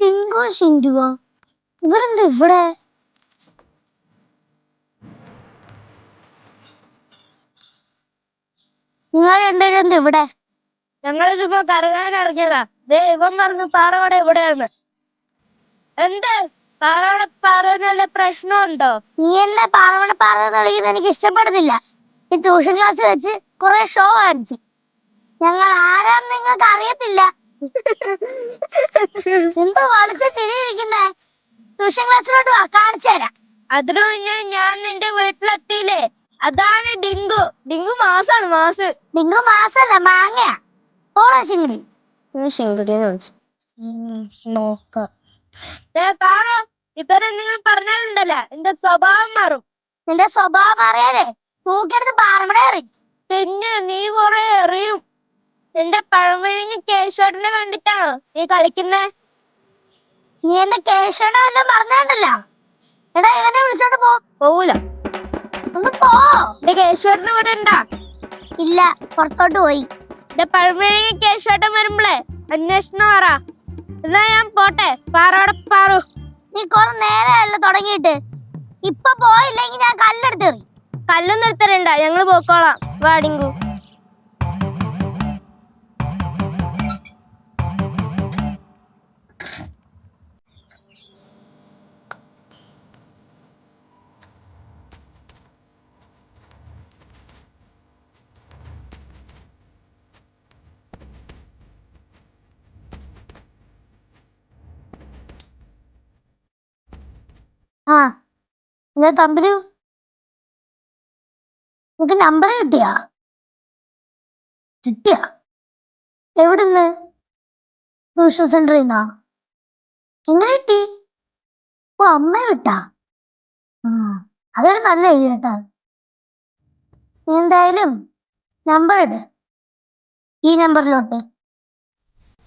Dingo ഷിൻഡുവോ ഇവരെന്താ ഇവിടെ. നിങ്ങൾ രണ്ടുപേരും എന്താ ഇവിടെ? ഞങ്ങളിതിപ്പോ കറങ്ങാൻ ഇറങ്ങിയതാ. ദേ ഇവൻ പറഞ്ഞു പാറവട എവിടെയാന്ന് എന്ത്? പാറവട പാറവനല്ല പ്രശ്നമുണ്ടോ? നീ എന്താ പാറവട പാറ കളിക്കുന്നത് എനിക്ക് ഇഷ്ടപ്പെടുന്നില്ല. ഈ ട്യൂഷൻ ക്ലാസ് വെച്ച് കുറെ ഷോ കാണിച്ചു. ഞങ്ങൾ ആരാന്ന് നിങ്ങൾക്ക് അറിയത്തില്ല എന്തോ വളിച്ച ചിരിയിരിക്കുന്നേ ട്യൂഷൻ ക്ലാസ്സിലോട്ട് വാ കാണിച്ചു തരാം. അതിനു മുന്നേ ഞാൻ നിന്റെ വീട്ടിലെത്തിയില്ലേ? അതാണ് ഡിങ്കു. ഡിങ്കു മാസാണ് മാസ്. ഡിങ്കു മാസല്ല മാങ്ങയാ. ഓണോ ശിങ്കിടി? നോക്കാം. ദേ പാറ ഇപ്പൊ നിങ്ങൾ പറഞ്ഞാലുണ്ടല്ലോ? എന്റെ സ്വഭാവം മാറും. നിന്റെ സ്വഭാവം അറിയാലേ പൂക്കെടുത്ത് പാറമട എറി പിന്നെ നീ കൊറേ എറിയും. നിന്റെ പഴമഴിഞ്ഞ് കേശോട്ടിനെ കണ്ടിട്ടാണോ നീ കളിക്കുന്നേ? നീ എന്റെ കേശവനെ വല്ലതും പറഞ്ഞാണ്ടല്ലോ എടാ ഇവനെ വിളിച്ചോണ്ട് പോ. പോവൂല. ഒന്ന് പോ. എന്റെ കേശോട്ടിന് ഇവിടെ ഉണ്ടാ ഇല്ല പുറത്തോട്ട് പോയി. എന്റെ പഴമഴിഞ്ഞ് കേശോട്ടൻ വരുമ്പളേ അന്വേഷണം പറ. എന്നാ ഞാൻ പോട്ടെ? പാറോടെ പാറു. നീ കൊറേ നേരമല്ല തുടങ്ങിയിട്ട്. ഇപ്പൊ പോയില്ലെങ്കിൽ ഞാൻ കല്ലെടുത്തെറി കല്ലൊന്നും എടുത്തരണ്ട ഞങ്ങൾ പോക്കോളാം വാടിങ്കു ആ എന്താ തമ്പരു നിനക്ക് നമ്പർ കിട്ടിയാ? കിട്ടിയ? എവിടുന്ന്? ട്യൂഷൻ സെന്ററിൽ നിന്നാ എങ്ങനെ കിട്ടി? ഓ അമ്മ കിട്ടാ അതൊരു നല്ല ഐഡിയ കേട്ടാ എന്തായാലും നമ്പർ ഇട്. ഈ നമ്പറിലോട്ട്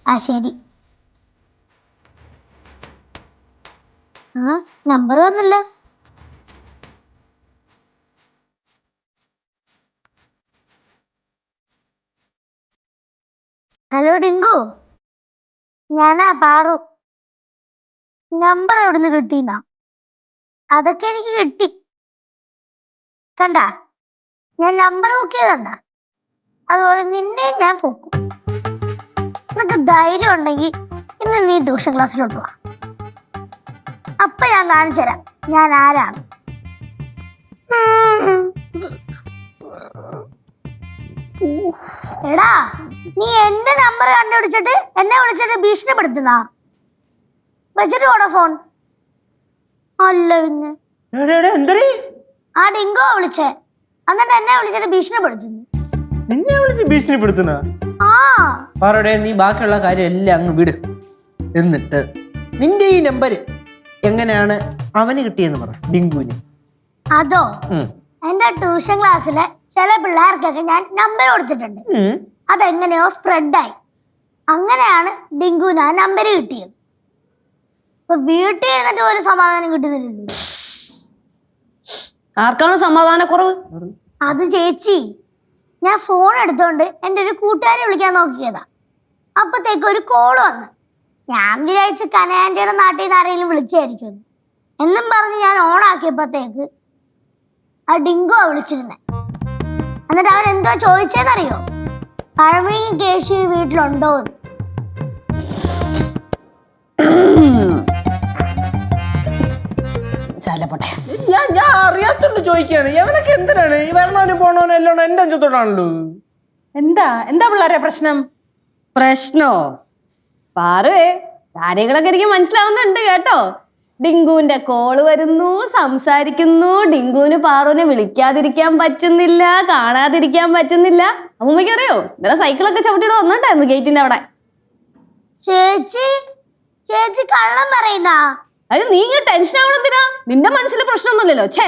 ആ ശരി. നമ്പർ വന്നില്ല. ഹലോ ഡിങ്കു. ഞാനാ പാറു. നമ്പർ എവിടുന്ന് കിട്ടിന്നാ? അതൊക്കെ എനിക്ക് കിട്ടി. കണ്ട? ഞാൻ നമ്പർ ബുക്ക് ചെയ്തണ്ട അതുപോലെ നിന്നെ ഞാൻ പോക്കും നിനക്ക് ധൈര്യം ഉണ്ടെങ്കിൽ ഇന്ന് നീ ട്യൂഷൻ ക്ലാസ്സിലോട്ട് വാ. അപ്പൊ ഞാൻ കാണിച്ചു തരാം. ഞാൻ ആരാണ്? എടാ നീ എന്റെ നമ്പർ കണ്ടുപിടിച്ചിട്ട് എന്നെ വിളിച്ചിട്ട് ഭീഷണിപ്പെടുത്തുന്ന? വെച്ചിട്ട് പോണോ ഫോൺ അല്ല പിന്നെ. ആ ഡിങ്കോ വിളിച്ചേ. എന്നിട്ട് എന്നെ വിളിച്ചിട്ട് ഭീഷണിപ്പെടുത്തുന്നു. നിന്നെ വിളിച്ച് ഭീഷണിപ്പെടുത്തുന്ന? പാറയുടെ നീ ബാക്കിയുള്ള കാര്യം എല്ലാം അങ്ങ് വിട്. എന്നിട്ട് നിന്റെ ഈ നമ്പർ എങ്ങനെയാണ് അവന് കിട്ടിയെന്ന് പറ ഡിങ്കുവിന് അതോ. എന്റെ ട്യൂഷൻ ക്ലാസ്സിലെ ചില പിള്ളേർക്കൊക്കെ ഞാൻ നമ്പർ കൊടുത്തിട്ടുണ്ട്. അതെങ്ങനെയോ സ്പ്രെഡായി അങ്ങനെയാണ് ഡിങ്കുവിന് ആ നമ്പർ കിട്ടിയത്. ഇപ്പൊ വീട്ടിൽ ഇരുന്നിട്ട് ഒരു സമാധാനം കിട്ടുന്നില്ലല്ലോ. ആർക്കാണ് സമാധാനക്കുറവ്? അത് ചേച്ചി ഞാൻ ഫോൺ എടുത്തോണ്ട് എന്റെ ഒരു കൂട്ടുകാരെ വിളിക്കാൻ നോക്കിയതാ. അപ്പത്തേക്ക് ഒരു കോൾ വന്നു. ഞാൻ വിചാരിച്ച് കനയാന്റിയുടെ നാട്ടിൽ നിന്ന് ആരെങ്കിലും വിളിച്ചായിരിക്കും. എന്നും പറഞ്ഞ് ഞാൻ ഓണാക്കിയപ്പോഴത്തേക്ക് ആ ഡിങ്കോ വിളിച്ചിരുന്നേ. എന്നിട്ട് അവൻ എന്തോ ചോദിച്ചതെന്നറിയോ പഴമഴി കേശു വീട്ടിലുണ്ടോ ഞാൻ ഞാൻ അറിയാത്തോണ്ട് ചോദിക്കാണ്. ഇവനൊക്കെ എന്തിനാണ്? ഈ വരണവനും പോണവനും എല്ലാം എന്റെ അഞ്ചത്തോട്ടാണല്ലോ എന്താ? എന്താ പിള്ളേരെ പ്രശ്നം? പ്രശ്നോ? പാറുവേ കാര്യങ്ങളൊക്കെ എനിക്ക് മനസ്സിലാവുന്നുണ്ട് കേട്ടോ. ഡിങ്കുവിന്റെ കോൾ വരുന്നു സംസാരിക്കുന്നു. ഡിങ്കുവിന് പാറുവിനെ വിളിക്കാതിരിക്കാൻ പറ്റുന്നില്ല കാണാതിരിക്കാൻ പറ്റുന്നില്ല. അമ്മയ്ക്ക് അറിയോ ഇന്നലെ സൈക്കിളൊക്കെ ചവിട്ടിയിട്ട് വന്നിട്ടായിരുന്നു ഗേറ്റിന്റെ അവിടെ. ചേച്ചി ചേച്ചി കള്ളം പറയുന്നാ? അത് നീ ഇങ്ങനെ ടെൻഷൻ ആവണെന്തിനാ നിന്റെ മനസ്സിൽ പ്രശ്നമൊന്നുമില്ലല്ലോ. ഛേ,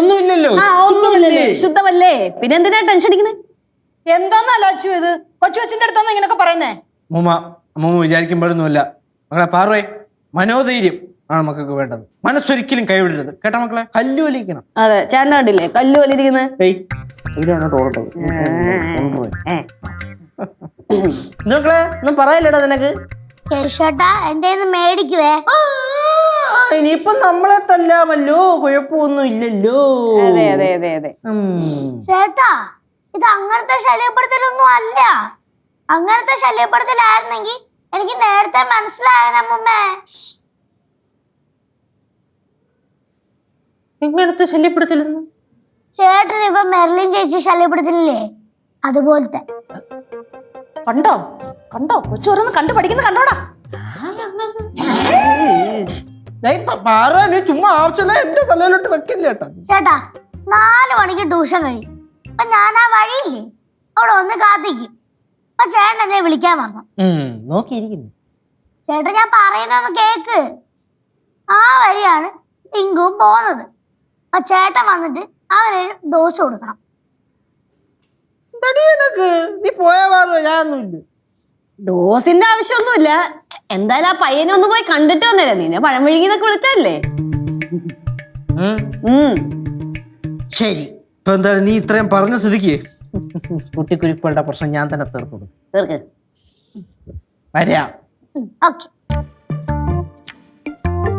ഒന്നുമില്ലല്ലോ. ഒന്നുമില്ലല്ലേ. ശുദ്ധമല്ലേ? പിന്നെ എന്തിനാ ടെൻഷൻ അടിക്കുന്നത് എന്താന്നല്ലോ അച്ചു ഇത്? കൊച്ചു കൊച്ചിന്റെ അടുത്താന്ന് ഇങ്ങനൊക്കെ പറയുന്നേ? അമ്മൂമ്മ അമ്മൂമ്മ വിചാരിക്കുമ്പോഴൊന്നുമില്ല. മക്കളെ പാർവേ മനോധൈര്യം ആണ് മക്കൾക്ക് വേണ്ടത്. മനസ്സൊരിക്കലും കൈവിടരുത്. കേട്ടോ മക്കളെ? കല്ലുവലിക്കണം അതെ ചേട്ടൻ കണ്ടില്ലേ? കല്ലു വലിയിരിക്കുന്നത് ഇവിടെയാണ് ടോളട്ടത്. മക്കളെ ഒന്നും പറയല്ലടാ നിനക്ക്? ചേട്ടാ എന്റെ മേടിക്കുവേ? ആ, ഇനിയിപ്പം നമ്മളെ തല്ലാമല്ലോ കുഴപ്പമൊന്നും ഇല്ലല്ലോ. അതെ അതെ അതെ അതെ. ചേട്ടാ ഇത് അങ്ങനത്തെ ശല്യപ്പെടുത്തലൊന്നും അല്ല. അങ്ങനത്തെ ശല്യപ്പെടുത്തലായിരുന്നെങ്കിൽ എനിക്ക് നേരത്തെ മനസ്സിലായനമ്മേ ഇങ്ങനത്തെ ശല്യപ്പെടുത്തലൊന്നും? ചേട്ടൻ ഇപ്പൊ മെർലിൻ ചേച്ചി ശല്യപ്പെടുത്തലില്ലേ അതുപോലത്തെ. കണ്ടോ? കണ്ടോ? കൊച്ചു കണ്ടു പഠിക്കുന്ന കണ്ടോടാ. നീ ചുമ്മാ ആവശ്യമില്ല എന്റെ തലയിലോട്ട് വെക്കില്ല കേട്ടോ. ചേട്ടാ നാല് മണിക്ക് ട്യൂഷൻ കഴിയും. അപ്പൊ ഞാൻ ആ വഴിയില്ലേ? അവിടെ ഒന്ന് കാത്തിക്കും അപ്പൊ ചേട്ടൻ എന്നെ വിളിക്കാൻ പറഞ്ഞു. നോക്കിയിരിക്കുന്നു ചേട്ടൻ ഞാൻ പറയുന്നൊന്ന് കേക്ക്. ആ വഴിയാണ് ടിങ്കും പോകുന്നത്. അപ്പൊ ചേട്ടൻ വന്നിട്ട് അവനൊരു ഡോസ് കൊടുക്കണം. നീ പോയാ ഞാനൊന്നുമില്ല. ഡോസിന്റെ ആവശ്യമൊന്നുമില്ല. എന്തായാലും ആ പയ്യനെ ഒന്ന് പോയി കണ്ടിട്ട് വന്നല്ലേ നീ പഴം വിഴുങ്ങിന്നൊക്കെ വിളിച്ചല്ലേ ശരി. ഇപ്പൊ എന്തായാലും നീ ഇത്രയും പറഞ്ഞ സ്ഥിതിക്ക് കുട്ടിക്കുരുക്കളുടെ പ്രശ്നം ഞാൻ തന്നെ തീർക്കുന്നു തീർക്ക്. വരാം. ഓക്കെ.